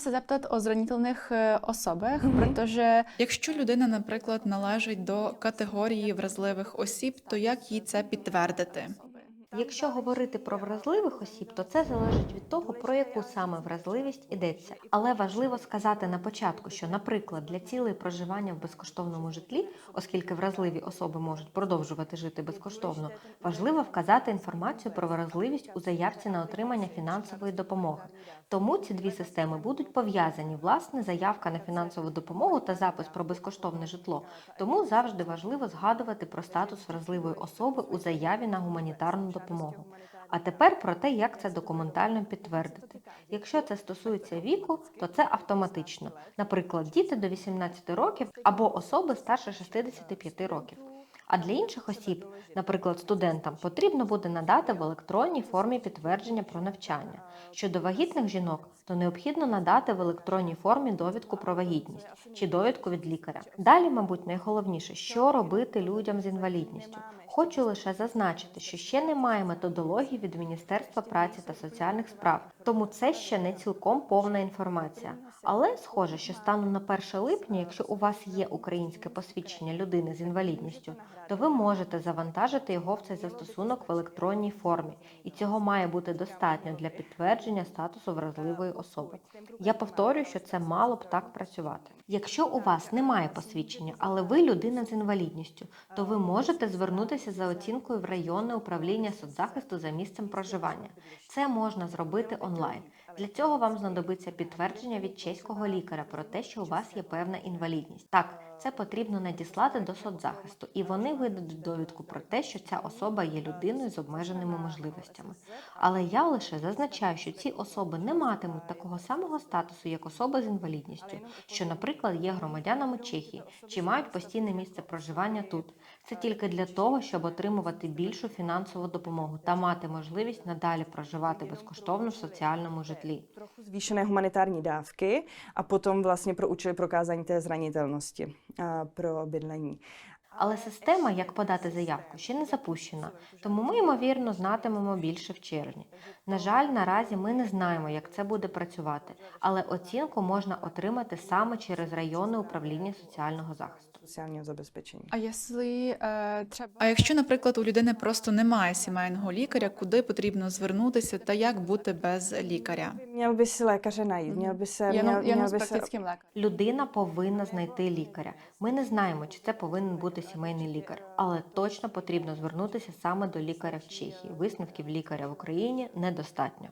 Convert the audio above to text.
se zeptat o zranitelných mm -hmm. protože Якщо людина, наприклад, належить до категорії вразливих осіб, то як їй це підтвердити? Якщо говорити про вразливих осіб, то це залежить від того, про яку саме вразливість йдеться. Але важливо сказати на початку, що, наприклад, для цілей проживання в безкоштовному житлі, оскільки вразливі особи можуть продовжувати жити безкоштовно, важливо вказати інформацію про вразливість у заявці на отримання фінансової допомоги. Тому ці дві системи будуть пов'язані. Власне, заявка на фінансову допомогу та запис про безкоштовне житло. Тому завжди важливо згадувати про статус вразливої особи у заяві на гуманітарну допомогу. А тепер про те, як це документально підтвердити. Якщо це стосується віку, то це автоматично. Наприклад, діти до 18 років або особи старше 65 років. А для інших осіб, наприклад, студентам, потрібно буде надати в електронній формі підтвердження про навчання. Щодо вагітних жінок, то необхідно надати в електронній формі довідку про вагітність чи довідку від лікаря. Далі, мабуть, найголовніше, що робити людям з інвалідністю. Хочу лише зазначити, що ще немає методології від Міністерства праці та соціальних справ, тому це ще не цілком повна інформація. Але схоже, що станом на 1 липня, якщо у вас є українське посвідчення людини з інвалідністю, то ви можете завантажити його в цей застосунок в електронній формі, і цього має бути достатньо для підтвердження статусу вразливої особи. Я повторюю, що це мало б так працювати. Якщо у вас немає посвідчення, але ви людина з інвалідністю, то ви можете звернутися за оцінкою в районне управління соцзахисту за місцем проживання. Це можна зробити. Для цього вам знадобиться підтвердження від чеського лікаря про те, що у вас є певна інвалідність. Так, це потрібно надіслати до соцзахисту, і вони видадуть довідку про те, що ця особа є людиною з обмеженими можливостями. Але я лише зазначаю, що ці особи не матимуть такого самого статусу, як особи з інвалідністю, що, наприклад, є громадянами Чехії чи мають постійне місце проживання тут. Це тільки для того, щоб отримувати більшу фінансову допомогу та мати можливість надалі проживати безкоштовно в соціальному житлі. trochu zvýšené humanitární dávky a potom vlastně pro účely prokázání té zranitelnosti a pro bydlení. Але система, як подати заявку, ще не запущена, тому ми, ймовірно, знатимемо більше в червні. На жаль, наразі ми не знаємо, як це буде працювати, але оцінку можна отримати саме через районне управління соціального захисту. sociálního zabezpečení. a jestli eh, А якщо, наприклад, у людини просто немає сімейного лікаря, куди потрібно звернутися та як бути без лікаря? Людина повинна знайти лікаря. Ми не знаємо, чи це повинен бути сімейний лікар, але точно потрібно звернутися саме до лікаря в Чехії. Висновків лікаря в Україні недостатньо.